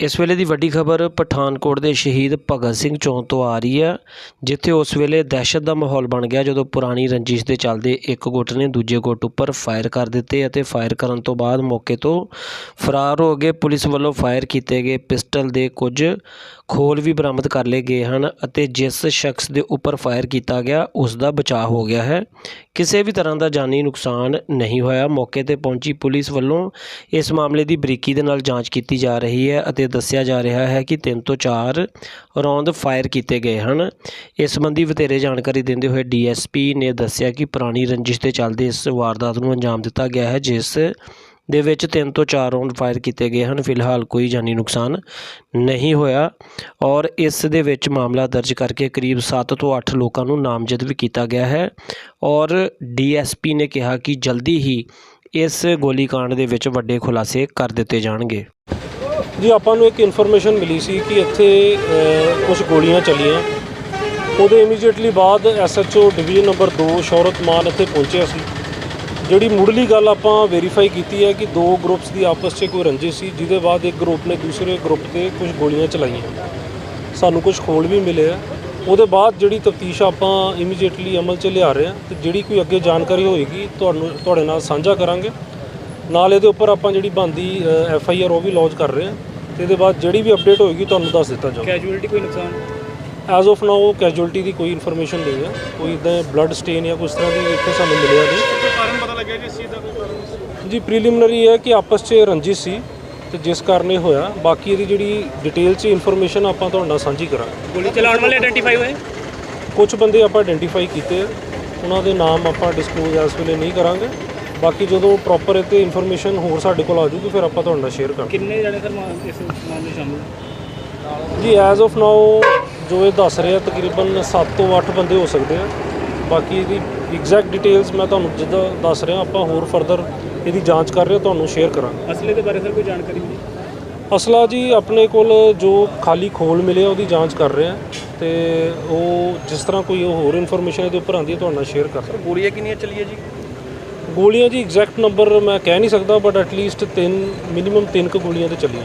ਇਸ ਵੇਲੇ ਦੀ ਵੱਡੀ ਖਬਰ ਪਠਾਨਕੋਟ ਦੇ ਸ਼ਹੀਦ ਭਗਤ ਸਿੰਘ ਚੌਂਕ ਤੋਂ ਆ ਰਹੀ ਹੈ, ਜਿੱਥੇ ਉਸ ਵੇਲੇ ਦਹਿਸ਼ਤ ਦਾ ਮਾਹੌਲ ਬਣ ਗਿਆ ਜਦੋਂ ਪੁਰਾਣੀ ਰੰਜਿਸ਼ ਦੇ ਚੱਲਦੇ ਇੱਕ ਗੁੱਟ ਨੇ ਦੂਜੇ ਗੁੱਟ ਉੱਪਰ ਫਾਇਰ ਕਰ ਦਿੱਤੇ ਅਤੇ ਫਾਇਰ ਕਰਨ ਤੋਂ ਬਾਅਦ ਮੌਕੇ ਤੋਂ ਫਰਾਰ ਹੋ ਗਏ ਪੁਲਿਸ ਵੱਲੋਂ ਫਾਇਰ ਕੀਤੇ ਗਏ ਪਿਸਟਲ ਦੇ ਕੁਝ ਖੋਲ ਵੀ ਬਰਾਮਦ ਕਰ ਲਏ ਗਏ ਹਨ ਅਤੇ ਜਿਸ ਸ਼ਖਸ ਦੇ ਉੱਪਰ ਫਾਇਰ ਕੀਤਾ ਗਿਆ, ਉਸ ਦਾ ਬਚਾਅ ਹੋ ਗਿਆ ਹੈ। ਕਿਸੇ ਵੀ ਤਰ੍ਹਾਂ ਦਾ ਜਾਨੀ ਨੁਕਸਾਨ ਨਹੀਂ ਹੋਇਆ। ਮੌਕੇ ਤੇ ਪਹੁੰਚੀ ਪੁਲਿਸ ਵੱਲੋਂ ਇਸ ਮਾਮਲੇ ਦੀ ਬਰੀਕੀ ਦੇ ਨਾਲ ਜਾਂਚ ਕੀਤੀ ਜਾ ਰਹੀ ਹੈ ਅਤੇ ਦੱਸਿਆ ਜਾ ਰਿਹਾ ਹੈ ਕਿ ਤਿੰਨ ਤੋਂ ਚਾਰ ਰੌਂਦ ਫਾਇਰ ਕੀਤੇ ਗਏ ਹਨ। ਇਸ ਸੰਬੰਧੀ ਵਧੇਰੇ ਜਾਣਕਾਰੀ ਦਿੰਦੇ ਹੋਏ ਡੀਐਸਪੀ ਨੇ ਦੱਸਿਆ ਕਿ ਪੁਰਾਣੀ ਰੰਜਿਸ਼ ਦੇ ਚੱਲਦੇ ਇਸ ਵਾਰਦਾਤ ਨੂੰ ਅੰਜਾਮ ਦਿੱਤਾ ਗਿਆ ਹੈ, ਜਿਸ ਦੇ ਵਿੱਚ ਤਿੰਨ ਤੋਂ ਚਾਰ ਰੌਂਦ ਫਾਇਰ ਕੀਤੇ ਗਏ ਹਨ। ਫਿਲਹਾਲ ਕੋਈ ਜਾਨੀ ਨੁਕਸਾਨ ਨਹੀਂ ਹੋਇਆ ਔਰ ਇਸ ਦੇ ਵਿੱਚ ਮਾਮਲਾ ਦਰਜ ਕਰਕੇ ਕਰੀਬ 7 ਤੋਂ 8 ਲੋਕਾਂ ਨੂੰ ਨਾਮਜ਼ਦ ਵੀ ਕੀਤਾ ਗਿਆ ਹੈ ਔਰ ਡੀਐਸਪੀ ਨੇ ਕਿਹਾ ਕਿ ਜਲਦੀ ਹੀ ਇਸ ਗੋਲੀकांड ਦੇ ਵਿੱਚ ਵੱਡੇ ਖੁਲਾਸੇ ਕਰ ਦਿੱਤੇ ਜਾਣਗੇ। ਜੀ, ਆਪਾਂ ਨੂੰ ਇੱਕ ਇਨਫੋਰਮੇਸ਼ਨ ਮਿਲੀ ਸੀ ਕਿ ਇੱਥੇ ਕੁਝ ਗੋਲੀਆਂ ਚੱਲੀਆਂ। ਉਹਦੇ ਇਮੀਡੀਏਟਲੀ ਬਾਅਦ SHO division number 2 Shaurat Maan ਇੱਥੇ ਪਹੁੰਚਿਆ ਸੀ। ਜਿਹੜੀ ਮੁੱਢਲੀ ਗੱਲ ਆਪਾਂ ਵੈਰੀਫਾਈ ਕੀਤੀ ਹੈ ਕਿ ਦੋ ਗਰੁੱਪਸ ਦੀ ਆਪਸ 'ਚ ਕੋਈ ਰੰਜਿਸ਼ ਸੀ, ਜਿਹਦੇ ਬਾਅਦ ਇੱਕ ਗਰੁੱਪ ਨੇ ਦੂਸਰੇ ਗਰੁੱਪ ਤੇ ਕੁਝ ਗੋਲੀਆਂ ਚਲਾਈਆਂ। ਸਾਨੂੰ ਕੁਝ ਖੋਲ ਵੀ ਮਿਲੇ ਆ। ਉਹਦੇ ਬਾਅਦ ਜਿਹੜੀ ਤਫਤੀਸ਼ ਆਪਾਂ ਇਮੀਡੀਏਟਲੀ ਅਮਲ 'ਚ ਲਿਆ ਰਹੇ ਹਾਂ ਤੇ ਜਿਹੜੀ ਕੋਈ ਅੱਗੇ ਜਾਣਕਾਰੀ ਹੋਏਗੀ, ਤੁਹਾਨੂੰ, ਤੁਹਾਡੇ ਨਾਲ ਸਾਂਝਾ ਕਰਾਂਗੇ। ਨਾਲ ਇਹਦੇ ਉੱਪਰ ਆਪਾਂ ਜਿਹੜੀ ਬੰਦੀ ਐਫ ਆਈ ਆਰ ਉਹ ਵੀ ਲੌਂਚ ਕਰ ਰਹੇ ਹਾਂ। ਤੇ ਇਹਦੇ ਬਾਅਦ ਜਿਹੜੀ ਵੀ ਅਪਡੇਟ ਹੋਏਗੀ ਤੁਹਾਨੂੰ ਦੱਸ ਦਿੱਤਾ ਜਾਊਗਾ। ਕੈਜੂਅਲਟੀ ਕੋਈ ਨੁਕਸਾਨ? ਐਜ਼ ਆਫ ਨਾਓ ਕੈਜੁਅਲਟੀ ਦੀ ਕੋਈ ਇਨਫੋਰਮੇਸ਼ਨ ਨਹੀਂ ਹੈ। ਕੋਈ ਇਦਾਂ ਬਲੱਡ ਸਟੇਨ ਜਾਂ ਕੁਝ ਤਰ੍ਹਾਂ ਦੀ ਇੱਥੇ ਸਾਨੂੰ ਮਿਲਿਆ ਨਹੀਂ। ਕਾਰਨ ਪਤਾ ਲੱਗਿਆ ਜੀ ਇਸ ਚੀਜ਼ ਦਾ? ਕੋਈ ਕਾਰਨ ਜੀ ਪ੍ਰੀਲਿਮਿਨਰੀ ਹੈ ਕਿ ਆਪਸ 'ਚ ਰੰਜਿਸ਼ ਸੀ ਤੇ ਜਿਸ ਕਾਰਨ ਇਹ ਹੋਇਆ। ਬਾਕੀ ਇਹਦੀ ਜਿਹੜੀ ਡਿਟੇਲ 'ਚ ਇਨਫੋਰਮੇਸ਼ਨ ਆਪਾਂ ਤੁਹਾਡੇ ਨਾਲ ਸਾਂਝੀ ਕਰਾਂਗੇ। ਗੋਲੀ ਚਲਾਉਣ ਵਾਲੇ ਆਇਡੈਂਟੀਫਾਈ ਹੋਏ? ਕੁਝ ਬੰਦੇ ਆਪਾਂ ਆਇਡੈਂਟੀਫਾਈ ਕੀਤੇ ਉਹਨਾਂ ਦੇ ਨਾਮ ਆਪਾਂ ਡਿਸਕਲੋਜ਼ ਇਸ ਵੇਲੇ ਨਹੀਂ ਕਰਾਂਗੇ। ਬਾਕੀ ਜਦੋਂ ਪ੍ਰੋਪਰ ਇਹ ਤੇ ਇਨਫੋਰਮੇਸ਼ਨ ਹੋਰ ਸਾਡੇ ਕੋਲ ਆ ਜੂਗੀ ਫਿਰ ਆਪਾਂ ਤੁਹਾਡੇ ਨਾਲ ਸ਼ੇਅਰ ਕਰਾਂਗੇ। ਕਿੰਨੇ ਜਣੇ ਸਰ ਮਾ- ਇਸ ਮਾਮਲੇ 'ਚ ਸ਼ਾਮਲ? ਜੀ ਐਜ਼ ਆਫ ਨਾਓ ਜੋ ਇਹ ਦੱਸ ਰਿਹਾ ਤਕਰੀਬਨ 7 ਤੋਂ 8 ਬੰਦੇ ਹੋ ਸਕਦੇ ਆ। ਬਾਕੀ ਇਹਦੀ ਐਗਜ਼ੈਕਟ ਡਿਟੇਲਸ ਮੈਂ ਤੁਹਾਨੂੰ ਜਿੱਦਾਂ ਦੱਸ ਰਿਹਾ ਆਪਾਂ ਹੋਰ ਫਰਦਰ ਇਹਦੀ ਜਾਂਚ ਕਰ ਰਹੇ ਹਾਂ ਤੁਹਾਨੂੰ ਸ਼ੇਅਰ ਕਰਾਂਗੇ। ਅਸਲੇ ਦੇ ਬਾਰੇ ਸਰ ਕੋਈ ਜਾਣਕਾਰੀ ਮਿਲੀ ਅਸਲਾ ਜੀ ਆਪਣੇ ਕੋਲ ਜੋ ਖਾਲੀ ਖੋਲ ਮਿਲੇ ਆ ਉਹਦੀ ਜਾਂਚ ਕਰ ਰਹੇ ਆ ਤੇ ਉਹ ਜਿਸ ਤਰ੍ਹਾਂ ਕੋਈ ਹੋਰ ਇਨਫੋਰਮੇਸ਼ਨ ਇਹਦੇ ਉੱਪਰ ਆਉਂਦੀ ਹੈ ਤੁਹਾਡੇ ਨਾਲ ਸ਼ੇਅਰ ਕਰ ਸਕਦੇ ਗੋਲੀਆਂ ਕਿੰਨੀਆਂ ਚੱਲੀਆਂ ਜੀ? ਗੋਲੀਆਂ ਜੀ ਐਗਜ਼ੈਕਟ ਨੰਬਰ ਮੈਂ ਕਹਿ ਨਹੀਂ ਸਕਦਾ ਬਟ ਐਟਲੀਸਟ ਤਿੰਨ ਮਿਨੀਮਮ ਤਿੰਨ ਕੁ ਗੋਲੀਆਂ ਤੇ ਚੱਲੀਆਂ।